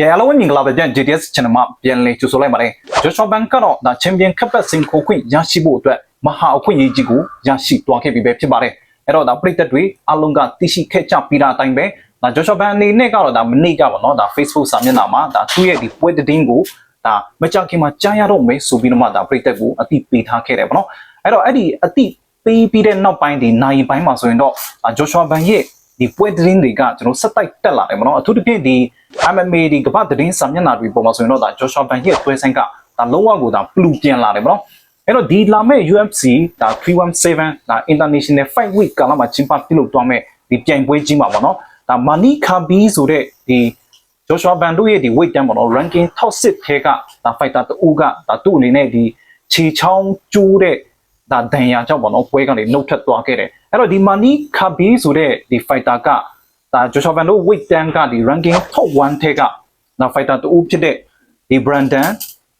ကဲအားလုံးပဲမင်္ဂလာပါပြန် GTS channel မှာပြန်လည်ကြိုဆိုလိုက်ပါတယ်။ Joshua Bank ကတော့ဒါချန်ပီယံကပ်ပတ်စင်ခိုခွင့်ရရှိဖို့အတွက်မဟာအခွင့်အရေးကြီးကိုရရှိသွားခဲ့ပြီပဲဖြစ်ပါတယ်။အဲ့တော့ဒါပြည်သက်တွေအားလုံးကသိရှိခဲ့ကြပြီးတာအတိုင်းပဲဒါ Joshua Bank အနေနဲ့ကတော့ဒါမနေ့ကပေါ့နော်ဒါ Facebook စာမျက်နှာမှာဒါသူ့ရဲ့ဒီပွဲသတင်းကိုဒါမကြခင်မှာကြားရတော့မယ်ဆိုပြီးတော့မှဒါပြည်သက်ကိုအတိပေးထားခဲ့တယ်ပေါ့နော်။အဲ့တော့အဲ့ဒီအတိပေးပြီးတဲ့နောက်ပိုင်းဒီနိုင်ပိုင်းမှာဆိုရင်တော့ဒါ Joshua Bank ရဲ့ ဒီပွဲသတင်းတွေကကျွန်တော်ဆက်တိုက်တက်လာတယ်ပေါ့နော်အထူးသဖြင့်ဒီ MMA ဒီကမ္ဘာသတင်းစာမျက်နှာတွေပေါ်မှာဆိုရင်တော့ဒါ Joshua Ban ရဲ့ပွဲဆိုင်ကဒါလုံးဝကိုဒါပလူပြန်လာတယ်ပေါ့နော်အဲ့တော့ဒီလာမဲ့ UFC ဒါ317ဒါ International Fight Week ကလာမှာကျင်းပပြုလုပ်သွားမဲ့ဒီပြိုင်ပွဲကြီးမှာပေါ့နော်ဒါ Mani Khabi ဆိုတဲ့ဒီ Joshua Ban တို့ရဲ့ဒီ weight တန်းပေါ့နော် ranking top 6ထဲကဒါ fighter တူကဒါသူ့အနေနဲ့ဒီခြေချောင်းကျိုးတဲ့ဒါဒဏ်ရာကြောင့်ပေါ့နော်ပွဲကနေနှုတ်ထွက်သွားခဲ့တယ် အဲ့တော့ဒီ Mani Khabi ဆိုတဲ့ဒီ fighter ကဒါ Joshua Van တို့ weight 10ကဒီ ranking top 1ထဲကနောက် fighter တူဖြစ်တဲ့ဒီ Brandon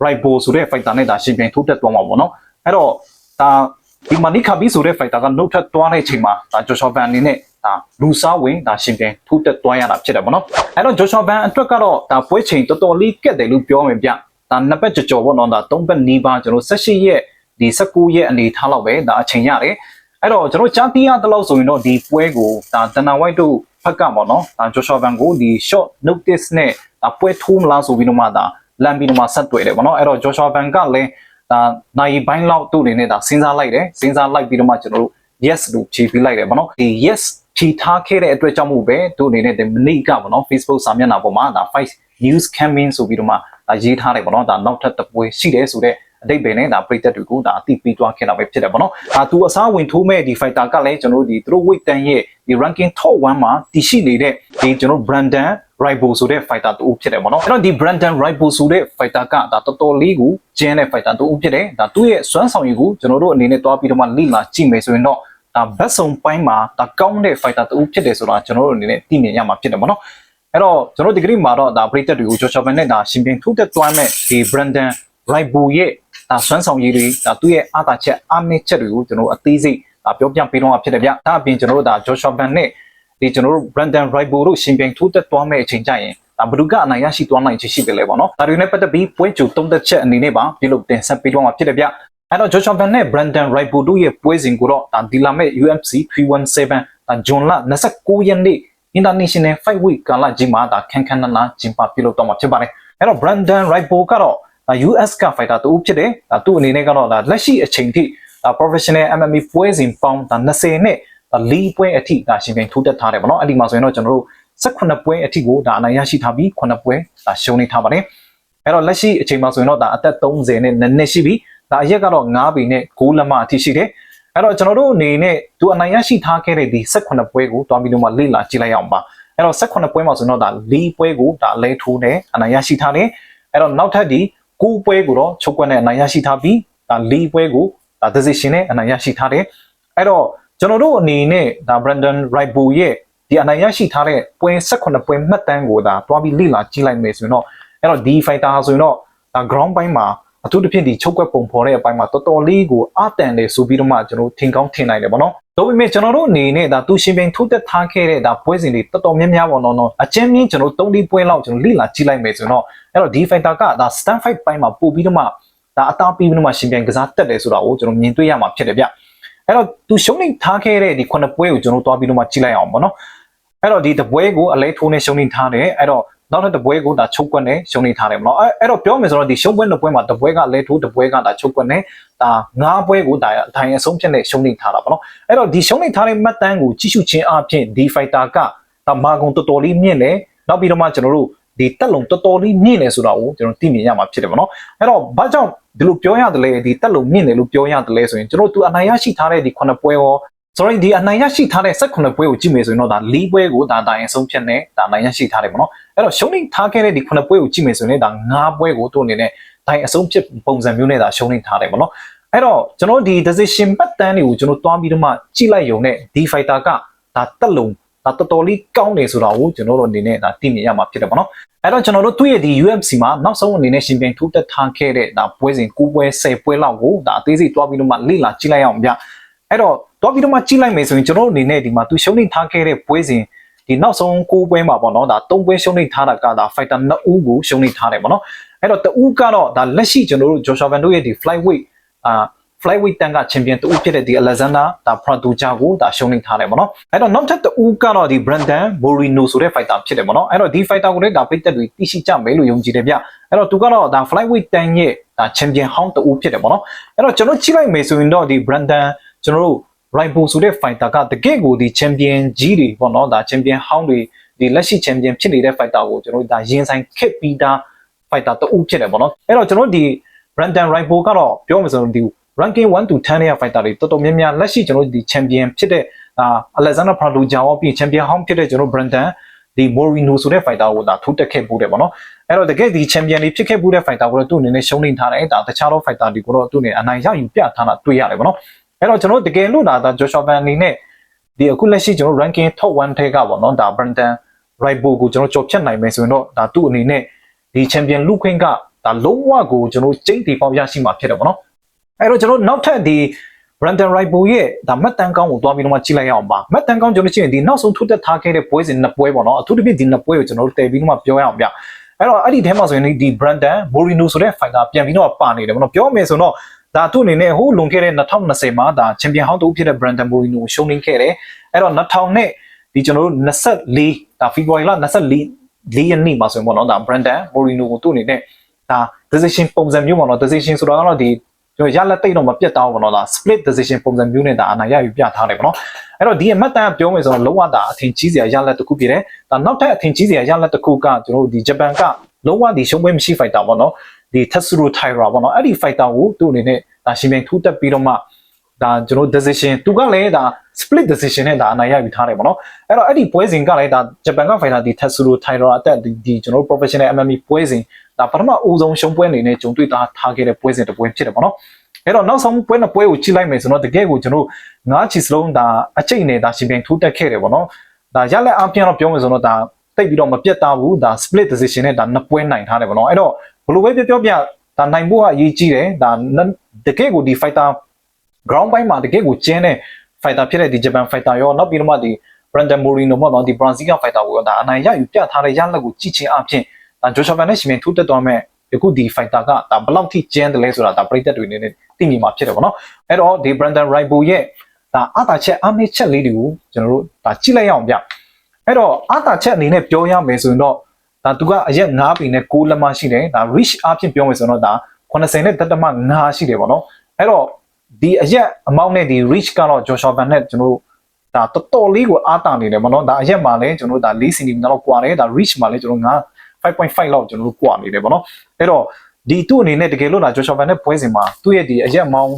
Ribo ဆိုတဲ့ fighter နဲ့ဒါရှင်ပြန်ထိုးတက်သွားမှာပေါ့နော်အဲ့တော့ဒါဒီ Mani Khabi ဆိုတဲ့ fighter ကနှုတ်ထွက်သွားတဲ့အချိန်မှာဒါ Joshua Van အနေနဲ့ဒါလူစားဝင်ဒါရှင်ပြန်ထိုးတက်သွားရတာဖြစ်တယ်ပေါ့နော်အဲ့တော့ Joshua Van အတွက်ကတော့ဒါပွဲချိန်တော်တော်လေးကက်တယ်လို့ပြောမယ်ဗျဒါနှစ်ပတ်ကြော်ကြော်ပေါ့နော်ဒါသုံးပတ်နီးပါးကျွန်တော်18ရက်ဒီ19ရက်အနေထားလောက်ပဲဒါအချိန်ရတယ် အဲ့တော့ကျွန်တော်ကြားသိရတဲ့လောက်ဆိုရင်တော့ဒီပွဲကိုဒါတန်နာဝိုက်တို့ဖက်ကပေါ့နော်ဒါ Joshua Van ကိုဒီ short notice နဲ့ဒါပွဲထိုးမလားဆိုပြီးတော့မှဒါလမ်းပြီးတော့မှဆက်တွေ့တယ်ပေါ့နော်အဲ့တော့ Joshua Van ကလည်းဒါနိုင်ပိုင်းလောက်သူ့အနေနဲ့ဒါစဉ်းစားလိုက်တယ်စဉ်းစားလိုက်ပြီးတော့မှကျွန်တော်တို့ yes လို့ဖြေပေးလိုက်တယ်ပေါ့နော်ဒီ yes ဖြေထားခဲ့တဲ့အတွက်ကြောင့်မို့ပဲသူ့အနေနဲ့ဒီမနေ့ကပေါ့နော် Facebook စာမျက်နှာပေါ်မှာဒါ fight news campaign ဆိုပြီးတော့မှဒါရေးထားတယ်ပေါ့နော်ဒါနောက်ထပ်တစ်ပွဲရှိတယ်ဆိုတော့ အတိတ်ပဲနဲ့ဒါပြည်သက်တွေကိုဒါအတိပေးသွားခဲ့တာပဲဖြစ်တယ်ပေါ့နော်။ဒါသူအစားဝင်ထိုးမဲ့ဒီ fighter ကလည်းကျွန်တော်တို့ဒီသူတို့ weight တန်ရဲ့ဒီ ranking top 1မှာတည်ရှိနေတဲ့ဒီကျွန်တော် Brandon Ribo ဆိုတဲ့ fighter တူဖြစ်တယ်ပေါ့နော်။အဲ့တော့ဒီ Brandon Ribo ဆိုတဲ့ fighter ကဒါတော်တော်လေးကိုကျင်းတဲ့ fighter တူဖြစ်တယ်။ဒါသူ့ရဲ့စွမ်းဆောင်ရည်ကိုကျွန်တော်တို့အနေနဲ့တွားပြီးတော့မှလိလာကြည့်မယ်ဆိုရင်တော့ဒါဘက်ဆောင်ပိုင်းမှာဒါကောင်းတဲ့ fighter တူဖြစ်တယ်ဆိုတာကျွန်တော်တို့အနေနဲ့သိမြင်ရမှာဖြစ်တယ်ပေါ့နော်။အဲ့တော့ကျွန်တော်ဒီကနေ့မှာတော့ဒါပြည်သက်တွေကို Joshua Ben နဲ့ဒါရှင်ပြန်ထိုးတက်သွားမဲ့ဒီ Brandon Ribo ရဲ့ ဒါစွမ်းဆောင်ရည်တွေဒါသူ့ရဲ့အားသာချက်အားနည်းချက်တွေကိုကျွန်တော်အသေးစိတ်ဒါပြောပြပေးတော့မှာဖြစ်တယ်ဗျ။ဒါအပြင်ကျွန်တော်တို့ဒါ Joshua Ban နဲ့ဒီကျွန်တော်တို့ Brandon Ribo တို့ရှင်ပြိုင်ထိုးတက်သွားမယ့်အချိန်ကျရင်ဒါဘယ်သူကအနိုင်ရရှိသွားနိုင်ချေရှိတယ်လဲပေါ့နော်။ဒါတွေနဲ့ပတ်သက်ပြီးပွဲကြိုတုံးသက်ချက်အနေနဲ့ပါပြုလုပ်တင်ဆက်ပေးတော့မှာဖြစ်တယ်ဗျ။အဲ့တော့ Joshua Ban နဲ့ Brandon Ribo တို့ရဲ့ပွဲစဉ်ကိုတော့ဒါဒီလာမဲ့ UFC 317ဒါဂျွန်လ29ရက်နေ့ International Fight Week ကာလကြီးမှာဒါခန်းခန်းနာနာကျင်းပပြုလုပ်တော့မှာဖြစ်ပါတယ်။အဲ့တော့ Brandon Ribo ကတော့ဒါ US က fighter တူဖြစ်တယ်ဒါသူ့အနေနဲ့ကတော့ဒါလက်ရှိအချိန်ထိဒါ professional MMA ပွဲစဉ်ပေါင်းဒါ20နဲ့ဒါ၄ပွဲအထိဒါရှင်ပြိုင်ထိုးတက်ထားတယ်ဗောနော်အဲ့ဒီမှာဆိုရင်တော့ကျွန်တော်တို့18ပွဲအထိကိုဒါအနိုင်ရရှိထားပြီး9ပွဲဒါရှုံးနေထားပါတယ်အဲ့တော့လက်ရှိအချိန်မှာဆိုရင်တော့ဒါအသက်30နဲ့နည်းနည်းရှိပြီဒါအရက်ကတော့9ပေနဲ့6လက်မအထိရှိတယ်အဲ့တော့ကျွန်တော်တို့အနေနဲ့သူအနိုင်ရရှိထားခဲ့တဲ့ဒီ18ပွဲကိုတွားပြီးတော့မှလေ့လာကြည့်လိုက်အောင်ပါအဲ့တော့18ပွဲမှာဆိုရင်တော့ဒါ၄ပွဲကိုဒါအလဲထိုးနဲ့အနိုင်ရရှိထားတယ်အဲ့တော့နောက်ထပ်ဒီ ကိုပွဲကိုတော့ချုပ်ကွက်နဲ့အနိုင်ရရှိထားပြီးဒါ၄ပွဲကိုဒါ decision နဲ့အနိုင်ရရှိထားတယ်အဲ့တော့ကျွန်တော်တို့အနေနဲ့ဒါ Brandon Ribo ရဲ့ဒီအနိုင်ရရှိထားတဲ့ပွဲ18ပွဲမှတ်တမ်းကိုဒါတွားပြီးလေ့လာကြည့်လိုက်မယ်ဆိုရင်တော့အဲ့တော့ဒီ fighter ဟာဆိုရင်တော့ဒါ ground ပိုင်းမှာအထူးသဖြင့်ဒီချုပ်ကွက်ပုံဖော်တဲ့အပိုင်းမှာတော်တော်လေးကိုအတန်တယ်ဆိုပြီးတော့မှကျွန်တော်ထင်ကောင်းထင်နိုင်တယ်ပေါ့နော်။ ဒါပေမဲ့ကျွန်တော်တို့အနေနဲ့ဒါသူရှင်ပြိုင်ထိုးတက်ထားခဲ့တဲ့ဒါပွဲစဉ်တွေတော်တော်များများပေါ့နော်။အချင်းချင်းကျွန်တော်၃ဒီပွဲလောက်ကျွန်တော်လေ့လာကြည့်လိုက်မယ်ဆိုတော့အဲ့တော့ဒီ fighter ကဒါ stand fight ပိုင်းမှာပို့ပြီးတော့မှဒါအသားပြီးပြီးတော့မှရှင်ပြိုင်ကစားတက်တယ်ဆိုတာကိုကျွန်တော်မြင်တွေ့ရမှာဖြစ်တယ်ဗျ။အဲ့တော့သူရှုံးနေထားခဲ့တဲ့ဒီခုနှစ်ပွဲကိုကျွန်တော်တွားပြီးတော့မှကြည့်လိုက်အောင်ပေါ့နော်။အဲ့တော့ဒီတပွဲကိုအလဲထိုးနေရှုံးနေထားတယ်အဲ့တော့ နောက်ထပ်တပွဲကိုဒါချုပ်ကွက်နဲ့ရှုံးနေထားတယ်မနော်အဲ့အဲ့တော့ပြောမယ်ဆိုတော့ဒီရှုံးပွဲနှစ်ပွဲမှာတပွဲကလဲထိုးတပွဲကဒါချုပ်ကွက်နဲ့ဒါငါးပွဲကိုဒါအထိုင်အဆုံးဖြတ်နဲ့ရှုံးနေထားတာပေါ့နော်အဲ့တော့ဒီရှုံးနေထားတဲ့မှတ်တမ်းကိုကြည့်ရှုခြင်းအပြင်ဒီ fighter ကဒါမာကုံတော်တော်လေးမြင့်တယ်နောက်ပြီးတော့မှကျွန်တော်တို့ဒီတက်လုံတော်တော်လေးမြင့်တယ်ဆိုတာကိုကျွန်တော်သိမြင်ရမှာဖြစ်တယ်ပေါ့နော်အဲ့တော့ဘာကြောင့်ဒီလိုပြောရတယ်လဲဒီတက်လုံမြင့်တယ်လို့ပြောရတယ်လဲဆိုရင်ကျွန်တော်တို့အနိုင်ရရှိထားတဲ့ဒီခုနှစ်ပွဲရော ဆိုတော့ဒီအနိုင်ရရှိထားတဲ့18ပွဲကိုကြည့်မယ်ဆိုရင်တော့ဒါ၄ပွဲကိုဒါတိုင်အဆုံးဖြတ်နဲ့ဒါနိုင်ရရှိထားတယ်ပေါ့နော်အဲ့တော့ရှုံးနေထားခဲ့တဲ့ဒီ9ပွဲကိုကြည့်မယ်ဆိုရင်ဒါ9ပွဲကိုသူ့အနေနဲ့ဒိုင်အဆုံးဖြစ်ပုံစံမျိုးနဲ့ဒါရှုံးနေထားတယ်ပေါ့နော်အဲ့တော့ကျွန်တော်ဒီ decision ပတ်တန်းတွေကိုကျွန်တော်တွားပြီးတော့မှကြည့်လိုက်ရုံနဲ့ဒီ fighter ကဒါတက်လုံဒါတော်တော်လေးကောင်းတယ်ဆိုတာကိုကျွန်တော်တို့အနေနဲ့ဒါသိမြင်ရမှာဖြစ်တယ်ပေါ့နော်အဲ့တော့ကျွန်တော်တို့သူ့ရဲ့ဒီ UFC မှာနောက်ဆုံးအနေနဲ့ရှင်ပြိုင်ထိုးတက်ထားခဲ့တဲ့ဒါပွဲစဉ်9ပွဲ10ပွဲလောက်ကိုဒါအသေးစိတ်တွားပြီးတော့မှလေ့လာကြည့်လိုက်အောင်ဗျ အဲ့တော့တွားပြီးတော့မှကြည့်လိုက်မယ်ဆိုရင်ကျွန်တော်တို့အနေနဲ့ဒီမှာသူရှုံးနေထားခဲ့တဲ့ပွဲစဉ်ဒီဒီနောက်ဆုံး9ပွဲမှာပေါ့နော်ဒါ3ပွဲရှုံးနေထားတာကဒါ fighter 2ဦးကိုရှုံးနေထားတယ်ပေါ့နော်အဲ့တော့တဦးကတော့ဒါလက်ရှိကျွန်တော်တို့ Joshua Van တို့ရဲ့ဒီ flyweight အာ flyweight တန်ကချန်ပီယံတူဖြစ်တဲ့ဒီ Alexander ဒါ Produja ကိုဒါရှုံးနေထားတယ်ပေါ့နော်အဲ့တော့နောက်ထပ်တဦးကတော့ဒီ Brandon Moreno ဆိုတဲ့ fighter ဖြစ်တယ်ပေါ့နော်အဲ့တော့ဒီ fighter ကိုလည်းဒါပိတ်သက်တွေသိရှိကြမယ်လို့ယုံကြည်တယ်ဗျအဲ့တော့သူကတော့ဒါ flyweight တန်ရဲ့ဒါချန်ပီယံဟောင်းတူဖြစ်တယ်ပေါ့နော်အဲ့တော့ကျွန်တော်ကြည့်လိုက်မယ်ဆိုရင်တော့ဒီ Brandon ကျွန်တော်တို့ rival ဆိုတဲ့ fighter ကတကယ့်ကိုဒီ champion ကြီးတွေပေါ့နော်ဒါ champion ဟောင်းတွေဒီလက်ရှိ champion ဖြစ်နေတဲ့ fighter ကိုကျွန်တော်တို့ဒါရင်ဆိုင်ခက်ပြီးသား fighter တူဖြစ်တယ်ပေါ့နော်အဲ့တော့ကျွန်တော်ဒီ Brandon rival ကတော့ပြောမှဆိုရင်ဒီ ranking 1 to 10ရဲ့ fighter တွေတော်တော်များများလက်ရှိကျွန်တော်တို့ဒီ champion ဖြစ်တဲ့အာ Alexander Pradoja ရောပြီး champion ဟောင်းဖြစ်တဲ့ကျွန်တော် Brandon ဒီ Moreno ဆိုတဲ့ fighter ကိုဒါထိုးတက်ခဲ့ပို့တယ်ပေါ့နော်အဲ့တော့တကယ်ဒီ champion တွေဖြစ်ခဲ့ပို့တဲ့ fighter ကိုတော့သူ့အနေနဲ့ရှုံးနေထားတယ်ဒါတခြားသော fighter တွေကိုတော့သူ့အနေနဲ့အနိုင်ရယူပြထားတာတွေ့ရတယ်ပေါ့နော် အဲ့တော့ကျွန်တော်တကယ်လို့ဒါဒါ Joshua Van အနေနဲ့ဒီအခုလက်ရှိကျွန်တော် ranking top 1ထဲကပေါ့နော်ဒါ Brandon Ribo ကိုကျွန်တော်ကြော်ဖြတ်နိုင်မယ်ဆိုရင်တော့ဒါသူ့အနေနဲ့ဒီ champion လူခွင့်ကဒါလုံးဝကိုကျွန်တော်ကျိန်းတီပေါင်းရရှိမှာဖြစ်တယ်ပေါ့နော်အဲ့တော့ကျွန်တော်နောက်ထပ်ဒီ Brandon Ribo ရဲ့ဒါမှတ်တမ်းကောင်းကိုတွားပြီးတော့မှကြည့်လိုက်ရအောင်ပါမှတ်တမ်းကောင်းကျွန်တော်ကြည့်ရင်ဒီနောက်ဆုံးထုတ်တက်ထားခဲ့တဲ့ပွဲစဉ်နှစ်ပွဲပေါ့နော်အထူးသဖြင့်ဒီနှစ်ပွဲကိုကျွန်တော်တို့တည်ပြီးတော့မှပြောရအောင်ဗျအဲ့တော့အဲ့ဒီထဲမှာဆိုရင်ဒီ Brandon Moreno ဆိုတဲ့ fighter ပြန်ပြီးတော့ပါနေတယ်ပေါ့နော်ပြောမယ်ဆိုတော့ ဒါသူ့အနေနဲ့ဟိုလွန်ခဲ့တဲ့2020မှာဒါချန်ပီယံဟောင်းတူဖြစ်တဲ့ Brandon Moreno ကိုရှုံးနိမ့်ခဲ့တယ်အဲ့တော့2000နဲ့ဒီကျွန်တော်တို့24ဒါ February လ24လေးရက်နေ့မှာဆိုရင်ပေါ့နော်ဒါ Brandon Moreno ကိုသူ့အနေနဲ့ဒါ decision ပုံစံမျိုးပေါ့နော် decision ဆိုတော့ကတော့ဒီကျွန်တော်ရလက်တိတ်တော့မပြတ်တော့ဘူးနော်ဒါ split decision ပုံစံမျိုးနဲ့ဒါအနိုင်ရယူပြထားတယ်ပေါ့နော်အဲ့တော့ဒီအမှတ်တမ်းပြောမယ်ဆိုတော့လုံးဝဒါအထင်ကြီးစရာရလက်တစ်ခုဖြစ်တယ်ဒါနောက်ထပ်အထင်ကြီးစရာရလက်တစ်ခုကကျွန်တော်တို့ဒီဂျပန်ကလုံးဝဒီရှုံးပွဲမရှိ fighter ပေါ့နော် ဒီ Tatsuro Taira ပေါ့နော်အဲ့ဒီ fighter ကိုသူ့အနေနဲ့ဒါရှင်ပြိုင်ထူးတက်ပြီးတော့မှဒါကျွန်တော် decision သူကလည်းဒါ split decision နဲ့ဒါအနိုင်ရယူထားတယ်ပေါ့နော်အဲ့တော့အဲ့ဒီပွဲစဉ်ကလည်းဒါဂျပန်က fighter ဒီ Tatsuro Taira အတက်ဒီကျွန်တော် professional MMA ပွဲစဉ်ဒါပထမအဦးဆုံးရှုံးပွဲအနေနဲ့ဂျုံတွေ့တာထားခဲ့တဲ့ပွဲစဉ်တစ်ပွဲဖြစ်တယ်ပေါ့နော်အဲ့တော့နောက်ဆုံးပွဲနှစ်ပွဲကိုကြည့်လိုက်မယ်ဆိုတော့တကယ်ကိုကျွန်တော်ငါးချီစလုံးဒါအချိန်နဲ့ဒါရှင်ပြိုင်ထိုးတက်ခဲ့တယ်ပေါ့နော်ဒါရလက်အပြင်တော့ပြောမယ်ဆိုတော့ဒါတိတ်ပြီးတော့မပြတ်သားဘူးဒါ split decision နဲ့ဒါနှစ်ပွဲနိုင်ထားတယ်ပေါ့နော်အဲ့တော့ ဘယ်လိုပဲပြောပြောပြဒါနိုင်ဖို့ကအရေးကြီးတယ်ဒါတကယ်ကိုဒီ fighter ground ပိုင်းမှာတကယ်ကိုကျင်းတဲ့ fighter ဖြစ်တဲ့ဒီ Japan fighter ရောနောက်ပြီးတော့မှဒီ Brandon Moreno ပေါ့နော်ဒီ Brazil က fighter ကိုဒါအနိုင်ရယူပြထားတဲ့ရလက်ကိုကြည့်ချင်းအပြင်ဒါ Joshua Van နဲ့ရှင်ပြိုင်ထိုးတက်သွားမဲ့အခုဒီ fighter ကဒါဘယ်လောက်ထိကျန်းတယ်လဲဆိုတာဒါပရိသတ်တွေနေနဲ့သိမြင်မှာဖြစ်တယ်ပေါ့နော်အဲ့တော့ဒီ Brandon Ribo ရဲ့ဒါအတာချက်အမေချက်လေးတွေကိုကျွန်တော်တို့ဒါကြည့်လိုက်ရအောင်ဗျအဲ့တော့အတာချက်အနေနဲ့ပြောရမယ်ဆိုရင်တော့ ဒါသူကအရက်9ပင်နဲ့6လက်မရှိတယ်ဒါ reach အဖြစ်ပြောမယ်ဆိုတော့ဒါ80နဲ့တက်တမ9ရှိတယ်ပေါ့နော်အဲ့တော့ဒီအရက်အမောက်နဲ့ဒီ reach ကတော့ Joshua Van နဲ့ကျွန်တော်တို့ဒါတော်တော်လေးကိုအားတာနေတယ်မနော်ဒါအရက်မှာလည်းကျွန်တော်တို့ဒါ4 cm လောက်ကွာတယ်ဒါ reach မှာလည်းကျွန်တော်တို့5.5လောက်ကျွန်တော်တို့ကွာနေတယ်ပေါ့နော်အဲ့တော့ဒီသူ့အနေနဲ့တကယ်လို့လာဂျိုရှော်ဗန်နဲ့ပွဲစဉ်မှာသူ့ရဲ့ဒီအရက်မောင်း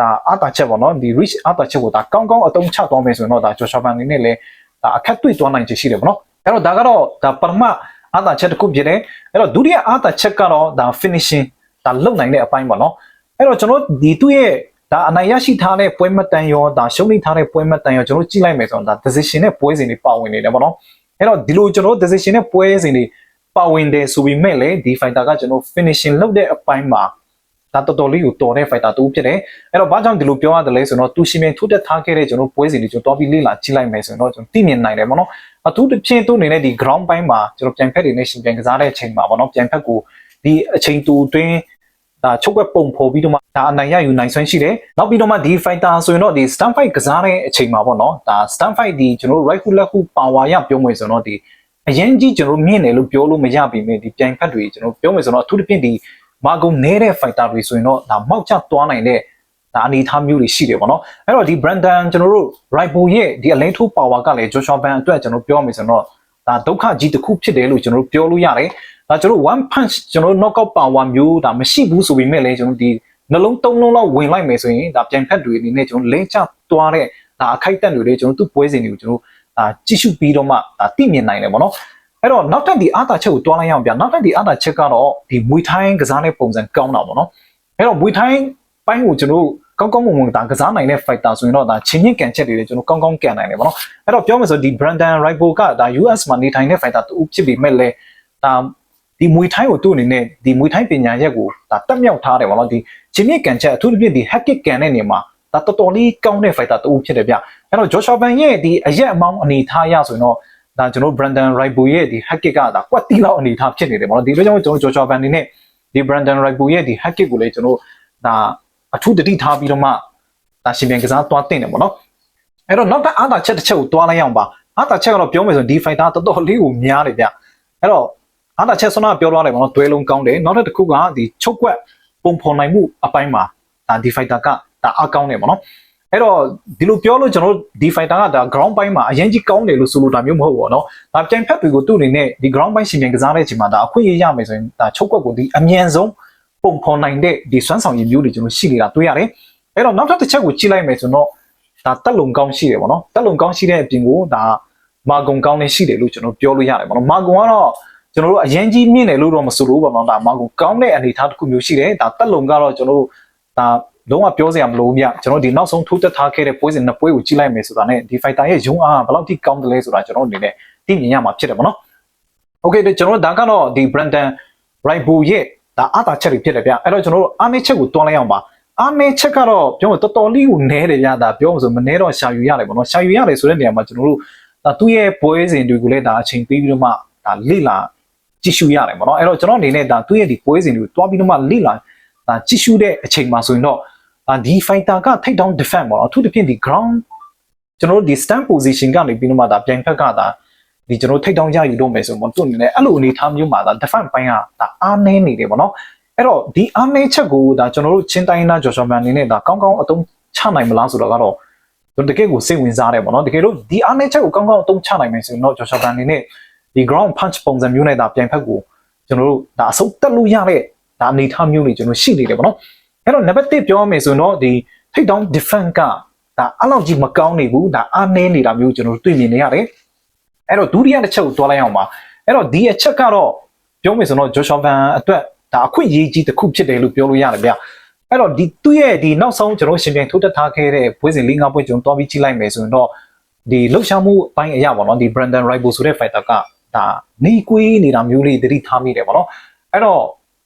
ဒါအတာချက်ပေါ့နော်ဒီ reach အတာချက်ကိုဒါကောင်းကောင်းအသုံးချသွားမယ်ဆိုရင်တော့ဒါဂျိုရှော်ဗန်အနေနဲ့လည်းဒါအခက်တွေ့သွားနိုင်ချေရှိတယ်ပေါ့နော်အဲ့တော့ဒါကတော့ဒါပထမ အတာချက်တစ်ခုဖြစ်တယ်အဲ့တော့ဒုတိယအတာချက်ကတော့ဒါ finishing ဒါလုံနိုင်တဲ့အပိုင်းပေါ့နော်အဲ့တော့ကျွန်တော်ဒီသူ့ရဲ့ဒါအနိုင်ရရှိထားတဲ့ပွဲမတန်ရောဒါရှုံးနေထားတဲ့ပွဲမတန်ရောကျွန်တော်ကြည့်လိုက်မယ်ဆိုတော့ဒါ decision နဲ့ပွဲစဉ်တွေပါဝင်နေတယ်ပေါ့နော်အဲ့တော့ဒီလိုကျွန်တော် decision နဲ့ပွဲစဉ်တွေပါဝင်တယ်ဆိုပေမဲ့လည်းဒီ fighter ကကျွန်တော် finishing လုပ်တဲ့အပိုင်းမှာ ဒါတော်တော်လေးကိုတော်တဲ့ fighter တူဖြစ်တယ်အဲ့တော့ဘာကြောင့်ဒီလိုပြောရတယ်လဲဆိုတော့သူရှင်မြန်ထိုးတက်ထားခဲ့တဲ့ကျွန်တော်ပွဲစဉ်တွေကျွန်တော်တွားပြီးလေ့လာကြည့်လိုက်မယ်ဆိုရင်တော့ကျွန်တော်သိမြင်နိုင်တယ်ပေါ့နော်အထူးသဖြင့်သူအနေနဲ့ဒီ ground ပိုင်းမှာကျွန်တော်ပြန်ဖက်တွေနဲ့ရှင်ပြန်ကစားတဲ့အချိန်မှာပေါ့နော်ပြန်ဖက်ကိုဒီအချိန်တူတွင်းဒါချုပ်ွက်ပုံဖော်ပြီးတော့မှဒါအနိုင်ရယူနိုင်ဆွမ်းရှိတယ်နောက်ပြီးတော့မှဒီ fighter ဆိုရင်တော့ဒီ stand fight ကစားတဲ့အချိန်မှာပေါ့နော်ဒါ stand fight ဒီကျွန်တော် right hook left hook power ရပြောမယ်ဆိုတော့ဒီအရင်ကြီးကျွန်တော်မြင့်တယ်လို့ပြောလို့မရပြီမဲ့ဒီပြိုင်ဖက်တွေကျွန်တော်ပြောမယ်ဆိုတော့အထူးသဖြင့်ဒီ မာဂုံနေတဲ့ fighter တွေဆိုရင်တော့ဒါမောက်ချသွားနိုင်တဲ့ဒါအနေထားမျိုးတွေရှိတယ်ပေါ့နော်အဲ့တော့ဒီ Brandon ကျွန်တော်တို့ Rival ရဲ့ဒီအလင်းထိုး power ကလည်း Joshua Van အတွက်ကျွန်တော်ပြောမယ်ဆိုတော့ဒါဒုက္ခကြီးတစ်ခုဖြစ်တယ်လို့ကျွန်တော်ပြောလို့ရတယ်ဒါကျွန်တော် one punch ကျွန်တော် knockout power မျိုးဒါမရှိဘူးဆိုပေမဲ့လည်းကျွန်တော်ဒီနှလုံးသုံးလုံးလောက်ဝင်လိုက်မယ်ဆိုရင်ဒါပြန်ဖက်တွေအနေနဲ့ကျွန်တော်လင်းချသွားတဲ့ဒါအခိုက်အတန့်တွေလေကျွန်တော်သူ့ပွဲစဉ်တွေကိုကျွန်တော်ဒါကြည့်ရှုပြီးတော့မှဒါသိမြင်နိုင်တယ်ပေါ့နော် အဲ့တော့နောက်ထပ်ဒီအာသာချက်ကိုတွားလိုက်ရအောင်ဗျာနောက်ထပ်ဒီအာသာချက်ကတော့ဒီမွေထိုင်းကစားတဲ့ပုံစံကောင်းတာပေါ့နော်အဲ့တော့မွေထိုင်းပိုင်းကိုကျွန်တော်ကောင်းကောင်းမွန်မွန်ဒါကစားနိုင်တဲ့ fighter ဆိုရင်တော့ဒါချင်းချင်းကန်ချက်တွေလည်းကျွန်တော်ကောင်းကောင်းကန်နိုင်တယ်ပေါ့နော်အဲ့တော့ပြောမယ်ဆိုဒီ Brandon Ribo ကဒါ US မှာနေထိုင်တဲ့ fighter တူဖြစ်ပေမဲ့လည်းဒါဒီမွေထိုင်းကိုသူ့အနေနဲ့ဒီမွေထိုင်းပညာရက်ကိုဒါတက်မြောက်ထားတယ်ပေါ့နော်ဒီချင်းချင်းကန်ချက်အထူးသဖြင့်ဒီ hack kick ကန်တဲ့နေမှာဒါတော်တော်လေးကောင်းတဲ့ fighter တူဖြစ်တယ်ဗျအဲ့တော့ Joshua Van ရဲ့ဒီအရက်အမောင်းအနေထားရဆိုရင်တော့ ဒါကျွန်တော် Brandon Raibo ရဲ့ဒီ hack kick ကဒါကွက်တီလောက်အနေထားဖြစ်နေတယ်ပေါ့နော်ဒီလိုကြောင့်ကျွန်တော် Joshua Van နေနဲ့ဒီ Brandon Raibo ရဲ့ဒီ hack kick ကိုလည်းကျွန်တော်ဒါအထူးတတိထားပြီးတော့မှဒါရှင်ပြန်ကစားသွားတင်တယ်ပေါ့နော်အဲ့တော့နောက်တစ်အားသာချက်တစ်ချက်ကိုတွားလိုက်အောင်ပါအားသာချက်ကတော့ပြောမယ်ဆိုရင်ဒီ fighter တော်တော်လေးကိုများတယ်ဗျအဲ့တော့အားသာချက်ဆွမ်းနာပြောသွားတယ်ပေါ့နော်တွဲလုံးကောင်းတယ်နောက်တစ်ခုကဒီချုပ်ကွက်ပုံဖော်နိုင်မှုအပိုင်းမှာဒါဒီ fighter ကဒါအကောင်းတယ်ပေါ့နော် အဲ့တော့ဒီလိုပြောလို့ကျွန်တော်ဒီ fighter ကဒါ ground ပိုင်းမှာအရင်ကြီးကောင်းတယ်လို့ဆိုလိုတာမျိုးမဟုတ်ဘူးเนาะဒါပြန်ဖက်တွေကိုသူ့အနေနဲ့ဒီ ground ပိုင်းရှင်ပြန်ကစားတဲ့အချိန်မှာဒါအခွင့်အရေးရမယ်ဆိုရင်ဒါချုပ်ကွက်ကိုဒီအမြန်ဆုံးပုံဖော်နိုင်တဲ့ဒီစွမ်းဆောင်ရည်မျိုးတွေကျွန်တော်ရှိနေတာတွေ့ရတယ်အဲ့တော့နောက်ထပ်တစ်ချက်ကိုကြည့်လိုက်မယ်ဆိုတော့ဒါတက်လုံကောင်းရှိတယ်ပေါ့နော်တက်လုံကောင်းရှိတဲ့အပြင်ကိုဒါမာဂုံကောင်းလည်းရှိတယ်လို့ကျွန်တော်ပြောလို့ရတယ်ပေါ့နော်မာဂုံကတော့ကျွန်တော်တို့အရင်ကြီးမြင့်တယ်လို့တော့မဆိုလို့ပေါ့နော်ဒါမာဂုံကောင်းတဲ့အနေအထားတစ်ခုမျိုးရှိတယ်ဒါတက်လုံကတော့ကျွန်တော်တို့ဒါ လုံးဝပြောစရာမလိုဘူးမြကျွန်တော်ဒီနောက်ဆုံးထိုးတက်ထားခဲ့တဲ့ပွဲစဉ်နှစ်ပွဲကိုကြည့်လိုက်မယ်ဆိုတာနဲ့ဒီ fighter ရဲ့ရုံးအားဘယ်လောက်ထိကောင်းတယ်လဲဆိုတာကျွန်တော်အနေနဲ့သိမြင်ရမှာဖြစ်တယ်ပေါ့နော်။ Okay ကျွန်တော်တို့ဒါကတော့ဒီ Brandon Raibo ရဲ့ဒါအတာချက်တွေဖြစ်တယ်ဗျအဲ့တော့ကျွန်တော်တို့အားနည်းချက်ကိုတွန်းလိုက်အောင်ပါအားနည်းချက်ကတော့ပြောလို့တော်တော်လေးကိုနည်းတယ်ဗျဒါပြောလို့ဆိုမနည်းတော့ရှာယူရတယ်ပေါ့နော်ရှာယူရတယ်ဆိုတဲ့နေရာမှာကျွန်တော်တို့ဒါသူ့ရဲ့ပွဲစဉ်တွေကိုလည်းဒါအချိန်ပေးပြီးတော့မှဒါလေ့လာကြည့်ရှုရတယ်ပေါ့နော်အဲ့တော့ကျွန်တော်အနေနဲ့ဒါသူ့ရဲ့ဒီပွဲစဉ်တွေကိုတွားပြီးတော့မှလေ့လာဒါကြည့်ရှုတဲ့အချိန်မှာဆိုရင်တော့ ဒါဒီ fighter ကထိတ်တောင်း defend ပေါ့နော်အထူးသဖြင့်ဒီ ground ကျွန်တော်တို့ဒီ stand position ကနေပြီးတော့မှဒါပြန်ဖက်ကဒါဒီကျွန်တော်ထိတ်တောင်းရယူတော့မယ်ဆိုတော့သူ့အနေနဲ့အဲ့လိုအနေထားမျိုးမှာဒါ defend ပိုင်းကဒါအားနည်းနေတယ်ပေါ့နော်အဲ့တော့ဒီအားနည်းချက်ကိုဒါကျွန်တော်တို့ချင်းတိုင်းသားဂျော်ရှော်မန်အနေနဲ့ဒါကောင်းကောင်းအသုံးချနိုင်မလားဆိုတော့ကတော့ကျွန်တော်တကယ်ကိုစိတ်ဝင်စားတယ်ပေါ့နော်တကယ်လို့ဒီအားနည်းချက်ကိုကောင်းကောင်းအသုံးချနိုင်မယ်ဆိုရင်တော့ဂျော်ရှော်မန်အနေနဲ့ဒီ ground punch ပုံစံမျိုးနဲ့ဒါပြန်ဖက်ကိုကျွန်တော်တို့ဒါအစုပ်တက်လို့ရတဲ့ဒါအနေထားမျိုးတွေကျွန်တော်ရှိနေတယ်ပေါ့နော် အဲ့တော့ number 1ပြောရမယ်ဆိုရင်တော့ဒီထိတ်တောင်း defense ကဒါအဲ့လောက်ကြီးမကောင်းနေဘူးဒါအားနည်းနေတာမျိုးကျွန်တော်တို့တွေ့မြင်နေရတယ်အဲ့တော့ဒုတိယတစ်ချက်ကိုတွားလိုက်အောင်ပါအဲ့တော့ဒီအချက်ကတော့ပြောမယ်ဆိုတော့ Joshua Van အတွက်ဒါအခွင့်အရေးကြီးတစ်ခုဖြစ်တယ်လို့ပြောလို့ရတယ်ဗျအဲ့တော့ဒီသူ့ရဲ့ဒီနောက်ဆုံးကျွန်တော်ရှင်ပြန်ထိုးတက်ထားခဲ့တဲ့ပွဲစဉ်၄၅ပွဲကျွန်တော်တွားပြီးကြည့်လိုက်မယ်ဆိုရင်တော့ဒီလှုပ်ရှားမှုအပိုင်းအရာပေါ့နော်ဒီ Brandon Raibo ဆိုတဲ့ fighter ကဒါနေကွေးနေတာမျိုးလေးသတိထားမိတယ်ပေါ့နော်အဲ့တော့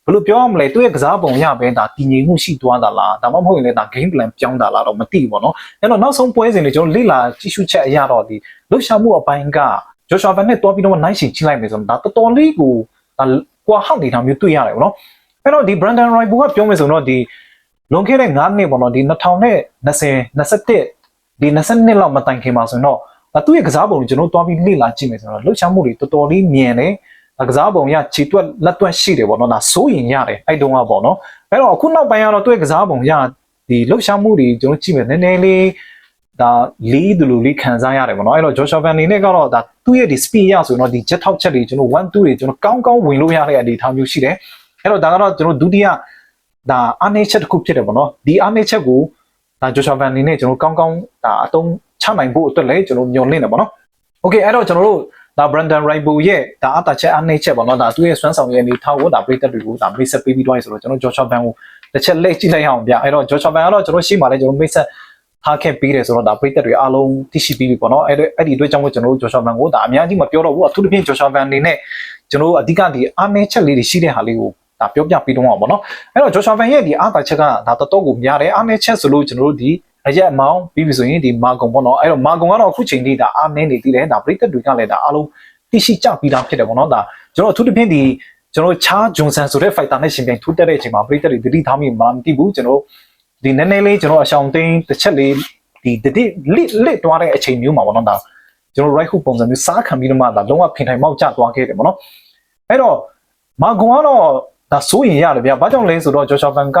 ဘယ်လိုပြောရမလဲသူ့ရဲ့ကစားပုံရပဲဒါတည်ငြိမ်မှုရှိသွားတာလားဒါမှမဟုတ်ရင်လည်းဒါ game plan ပြောင်းတာလားတော့မသိဘူးပေါ့နော်အဲ့တော့နောက်ဆုံးပွဲစဉ်တွေကျွန်တော်လေ့လာကြည့်ရှုချက်အရတော့ဒီလှုပ်ရှားမှုအပိုင်းက Joshua Van နဲ့တွားပြီးတော့နိုင်ရှင်ချိလိုက်မယ်ဆိုတော့ဒါတော်တော်လေးကိုဒါကွာဟောက်နေတာမျိုးတွေ့ရတယ်ပေါ့နော်အဲ့တော့ဒီ Brandon Raibo ကပြောမယ်ဆိုတော့ဒီလွန်ခဲ့တဲ့9နှစ်ပေါ့နော်ဒီ2020 21ဒီ22လောက်မတိုင်ခင်ပါဆိုရင်တော့ဒါသူ့ရဲ့ကစားပုံကိုကျွန်တော်တွားပြီးလေ့လာကြည့်မယ်ဆိုတော့လှုပ်ရှားမှုတွေတော်တော်လေးမြင်တယ် ကစားပုံရခြေတွက်လက်တွက်ရှိတယ်ပေါ့နော်ဒါစိုးရင်ရတယ်အဲ့တုန်းကပေါ့နော်အဲ့တော့အခုနောက်ပိုင်းကတော့သူ့ရဲ့ကစားပုံရဒီလှုပ်ရှားမှုတွေကျွန်တော်ကြည့်မယ်နည်းနည်းလေးဒါလီးသူလိုလေးခံစားရတယ်ပေါ့နော်အဲ့တော့ Joshua Van အနေနဲ့ကတော့ဒါသူ့ရဲ့ဒီ speed ရဆိုရင်တော့ဒီ jet ထောက်ချက်တွေကျွန်တော်1 2တွေကျွန်တော်ကောင်းကောင်းဝင်လို့ရတဲ့အနေအထားမျိုးရှိတယ်အဲ့တော့ဒါကတော့ကျွန်တော်ဒုတိယဒါအားနည်းချက်တစ်ခုဖြစ်တယ်ပေါ့နော်ဒီအားနည်းချက်ကိုဒါ Joshua Van အနေနဲ့ကျွန်တော်ကောင်းကောင်းဒါအသုံးချနိုင်ဖို့အတွက်လည်းကျွန်တော်ညွှန်လင့်တယ်ပေါ့နော် Okay အဲ့တော့ကျွန်တော်တို့ ဒါ Brandon Raibo ရဲ့ဒါအတာချက်အားနည်းချက်ပေါ့နော်ဒါသူ့ရဲ့စွမ်းဆောင်ရည်အနေထားကိုဒါပရိသတ်တွေကိုဒါမိတ်ဆက်ပေးပြီးတော့ဆိုတော့ကျွန်တော် Joshua Van ကိုတစ်ချက်လက်ကြည့်လိုက်အောင်ဗျအဲ့တော့ Joshua Van ကတော့ကျွန်တော်ရှိမှလည်းကျွန်တော်မိတ်ဆက်ထားခဲ့ပြီးတယ်ဆိုတော့ဒါပရိသတ်တွေအားလုံးသိရှိပြီးပြီပေါ့နော်အဲ့ဒီအဲ့ဒီအတွက်ကြောင့်မို့ကျွန်တော်တို့ Joshua Van ကိုဒါအများကြီးမပြောတော့ဘူးအထူးသဖြင့် Joshua Van အနေနဲ့ကျွန်တော်တို့အဓိကဒီအားနည်းချက်လေးတွေရှိတဲ့ဟာလေးကိုဒါပြောပြပြီးတော့အောင်ပေါ့နော်အဲ့တော့ Joshua Van ရဲ့ဒီအားတာချက်ကဒါတော်တော်ကိုများတယ်အားနည်းချက်ဆိုလို့ကျွန်တော်တို့ဒီ အရက်အမောင်းပြီးပြီဆိုရင်ဒီမာဂုံပေါ့နော်အဲ့တော့မာဂုံကတော့အခုချိန်ထိဒါအားနည်းနေသေးတယ်ဒါပရိသတ်တွေကလည်းဒါအားလုံးသိရှိကြပြီးသားဖြစ်တယ်ပေါ့နော်ဒါကျွန်တော်အထူးသဖြင့်ဒီကျွန်တော်ချားဂျွန်ဆန်ဆိုတဲ့ fighter နဲ့ရှင်ပြိုင်ထူးတက်တဲ့အချိန်မှာပရိသတ်တွေသတိထားမိမှမသိဘူးကျွန်တော်ဒီနည်းနည်းလေးကျွန်တော်အရှောင်သိန်းတစ်ချက်လေးဒီတတိလစ်လစ်သွားတဲ့အချိန်မျိုးမှာပေါ့နော်ဒါကျွန်တော် right hook ပုံစံမျိုးစားခံပြီးတော့မှဒါလုံးဝဖင်ထိုင်မောက်ကျသွားခဲ့တယ်ပေါ့နော်အဲ့တော့မာဂွန်ကတော့ဒါစိုးရင်ရတယ်ဗျာဘာကြောင့်လဲဆိုတော့ Joshua Van က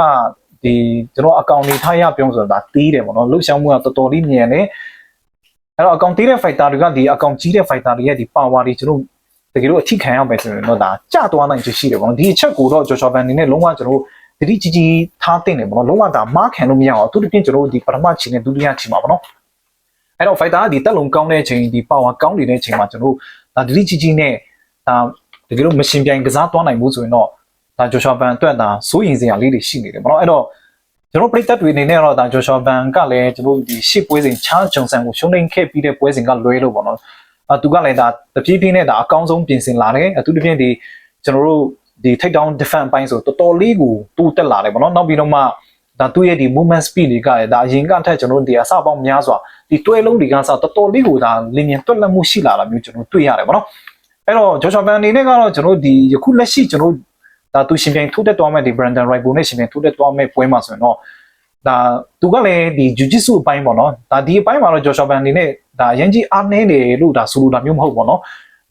ဒီကျွန်တော်အကောင့်လေးထားရပြုံးဆိုတာဒါတီးတယ်ပေါ့နော်လှုပ်ရှားမှုကတော်တော်လေးမြန်တယ်အဲ့တော့အကောင့်တီးတဲ့ fighter တွေကဒီအကောင့်ကြီးတဲ့ fighter တွေရဲ့ဒီ power တွေကျွန်တော်တကယ်လို့အထိခံရမယ်ဆိုရင်တော့ဒါကျသွားနိုင်ချေရှိတယ်ပေါ့နော်ဒီအချက်ကိုတော့ Joshua Van အနေနဲ့လုံးဝကျွန်တော်တတိကြီးကြီးထားတင်တယ်ပေါ့နော်လုံးဝဒါမခံလို့မရအောင်သူတပြင်းကျွန်တော်ဒီပထမချိန်နဲ့ဒုတိယချိန်မှာပေါ့နော်အဲ့တော့ fighter ကဒီတက်လုံးကောင်းတဲ့ချိန်ဒီ power ကောင်းနေတဲ့ချိန်မှာကျွန်တော်ဒါတတိကြီးကြီးနဲ့ဒါတကယ်လို့မရှင်ပြိုင်ကစားသွားနိုင်မှုဆိုရင်တော့ ဒါ Joshua Van အတွက်ဒါစိုးရင်စရာလေးတွေရှိနေတယ်ပေါ့နော်အဲ့တော့ကျွန်တော်ပရိသတ်တွေအနေနဲ့တော့ဒါ Joshua Van ကလည်းကျွန်တော်ဒီရှစ်ပွဲစဉ်ချားဂျွန်ဆန်ကိုရှုံးနေခဲ့ပြီးတဲ့ပွဲစဉ်ကလွဲလို့ပေါ့နော်အသူကလည်းဒါတပြေးပြေးနဲ့ဒါအကောင်းဆုံးပြင်ဆင်လာတယ်အထူးသဖြင့်ဒီကျွန်တော်တို့ဒီ take down defense ပိုင်းဆိုတော်တော်လေးကိုတူတက်လာတယ်ပေါ့နော်နောက်ပြီးတော့မှဒါသူ့ရဲ့ဒီ movement speed တွေကလည်းဒါအရင်ကထက်ကျွန်တော်တို့ဒီအစပေါင်းများစွာဒီတွဲလုံးတွေကစတော်တော်လေးကိုဒါလင်းမြန်တွက်လက်မှုရှိလာတာမျိုးကျွန်တော်တွေ့ရတယ်ဗောနော်အဲ့တော့ Joshua Van အနေနဲ့ကတော့ကျွန်တော်ဒီယခုလက်ရှိကျွန်တော် ဒါသူရှင်ပြိုင်ထိုးတက်သွားမဲ့ဒီ Brandon Ribo နဲ့ရှင်ပြိုင်ထိုးတက်သွားမဲ့ပွဲမှာဆိုရင်တော့ဒါသူကလည်းဒီ Jiu-Jitsu အပိုင်းပေါ့နော်ဒါဒီအပိုင်းမှာတော့ Joshua Van အနေနဲ့ဒါအရင်ကြီးအားနည်းတယ်လို့ဒါဆိုလိုတာမျိုးမဟုတ်ပေါ့နော်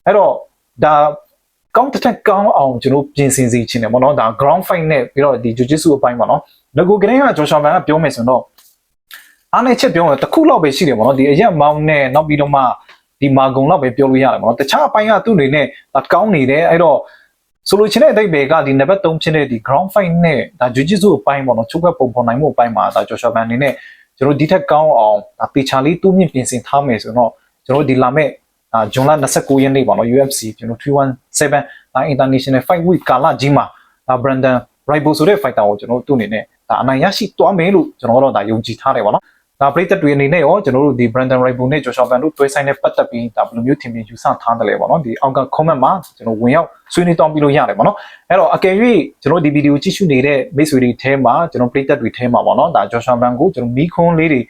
အဲ့တော့ဒါကောင်းတစ်ထက်ကောင်းအောင်ကျွန်တော်ပြင်ဆင်စီချင်တယ်ပေါ့နော်ဒါ ground fight နဲ့ပြီးတော့ဒီ Jiu-Jitsu အပိုင်းပေါ့နော်ငကိုကလေးက Joshua Van ကပြောမယ်ဆိုတော့အားနဲ့ချက်ပြောရင်တစ်ခုလောက်ပဲရှိတယ်ပေါ့နော်ဒီအရက်မောင်းနဲ့နောက်ပြီးတော့မှဒီမာဂုံလောက်ပဲပြောလို့ရတယ်ပေါ့နော်တခြားအပိုင်းကသူ့အနေနဲ့ဒါကောင်းနေတယ်အဲ့တော့ ဆိုလိုချင်တဲ့အတိတ်ပဲကဒီနံပါတ်3ဖြစ်တဲ့ဒီ ground fight နဲ့ဒါ jiu-jitsu အပိုင်းပေါ့နော်ချုပ်ခွက်ပုံပေါ်နိုင်မှုအပိုင်းမှာဒါ Joshua Van အနေနဲ့ကျွန်တော်ဒီထက်ကောင်းအောင်ဒါပေချာလေးတူးမြင့်ပြင်ဆင်ထားမယ်ဆိုတော့ကျွန်တော်ဒီလာမဲ့ဒါဂျွန်လ29ရက်နေ့ပေါ့နော် UFC ကျွန်တော်317ဒါ international fight week ကာလကြီးမှာဒါ Brandon Ribo ဆိုတဲ့ fighter ကိုကျွန်တော်တို့သူ့အနေနဲ့ဒါအနိုင်ရရှိသွားမယ်လို့ကျွန်တော်တို့ဒါယုံကြည်ထားတယ်ပေါ့နော် ဒါပရိသတ်တွေအနေနဲ့ရောကျွန်တော်တို့ဒီ Brandon Ribo နဲ့ Joshua Van တို့တွဲဆိုင်တဲ့ပတ်သက်ပြီးဒါဘယ်လိုမျိုးထင်မြင်ယူဆထားတယ်လဲပေါ့နော်ဒီအောက်က comment မှာကျွန်တော်ဝင်ရောက်ဆွေးနွေးတောင်းပြီးလို့ရတယ်ပေါ့နော်အဲ့တော့အကယ်၍ကျွန်တော်ဒီဗီဒီယိုကြည့်ရှုနေတဲ့မိတ်ဆွေတွေထဲမှာကျွန်တော်ပရိသတ်တွေထဲမှာပေါ့နော်ဒါ Joshua Van ကိုကျွန်တော်မီးခွန်းလေးတွေ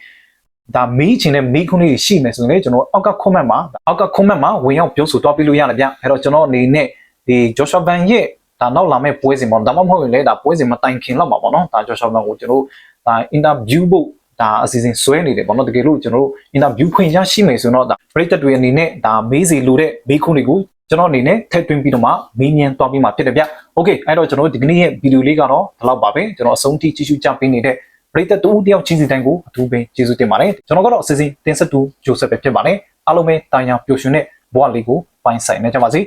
ဒါမီးချင်တဲ့မီးခွန်းလေးတွေရှိမယ်ဆိုရင်လေကျွန်တော်အောက်က comment မှာအောက်က comment မှာဝင်ရောက်ပြောဆိုတောင်းပြီးလို့ရတယ်ဗျအဲ့တော့ကျွန်တော်အနေနဲ့ဒီ Joshua Van ရဲ့ဒါနောက်လာမယ့်ပွဲစဉ်ပေါ့ဒါမှမဟုတ်ရင်လည်းဒါပွဲစဉ်မတိုင်ခင်လောက်ပါပေါ့နော်ဒါ Joshua Van ကိုကျွန်တော်ဒါ interview ဖို့ ဒါအစီအစဉ်ဆွဲနေတယ်ပေါ့နော်တကယ်လို့ကျွန်တော်တို့ interview ခွင့်ရရှိမယ်ဆိုတော့ဒါပရိသတ်တွေအနေနဲ့ဒါမေးစီလိုတဲ့မေးခွန်းတွေကိုကျွန်တော်အနေနဲ့ထည့်သွင်းပြီးတော့မှမေးမြန်းသွားပြီးမှဖြစ်တယ်ဗျ။ Okay အဲ့တော့ကျွန်တော်တို့ဒီကနေ့ရဲ့ဗီဒီယိုလေးကတော့ဒီလောက်ပါပဲကျွန်တော်အဆုံးထိကြည့်ရှုကြပေးနေတဲ့ပရိသတ်တူတယောက်ချင်းစီတိုင်းကိုအထူးပဲကျေးဇူးတင်ပါတယ်ကျွန်တော်ကတော့အစီအစဉ်တင်ဆက်သူဂျိုဆက်ပဲဖြစ်ပါတယ်အားလုံးပဲတာယာပျော်ရွှင်တဲ့ဘဝလေးကိုပိုင်ဆိုင်နေကြပါစေ။